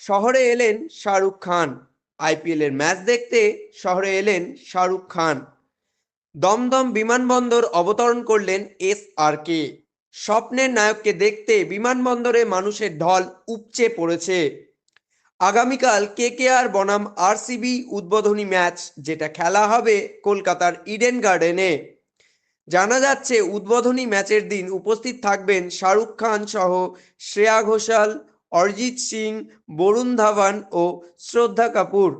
শহরে এলেন শাহরুখ খান। আইপিএল এর ম্যাচ দেখতে শহরে এলেন শাহরুখ খান। দমদম বিমানবন্দর অবতরণ করলেন এস আর কে স্বপ্নের নায়ককে দেখতে বিমানবন্দরে মানুষের ঢল উপচে পড়েছে। আগামীকাল কেকেআর বনাম আরসিবি উদ্বোধনী ম্যাচ, যেটা খেলা হবে কলকাতার ইডেন গার্ডেনে। জানা যাচ্ছে, উদ্বোধনী ম্যাচের দিন উপস্থিত থাকবেন শাহরুখ খান সহ শ্রেয়া ঘোষাল অরিজিৎ সিং বরুণ ধাওয়ান ও শ্রদ্ধা কাপুর।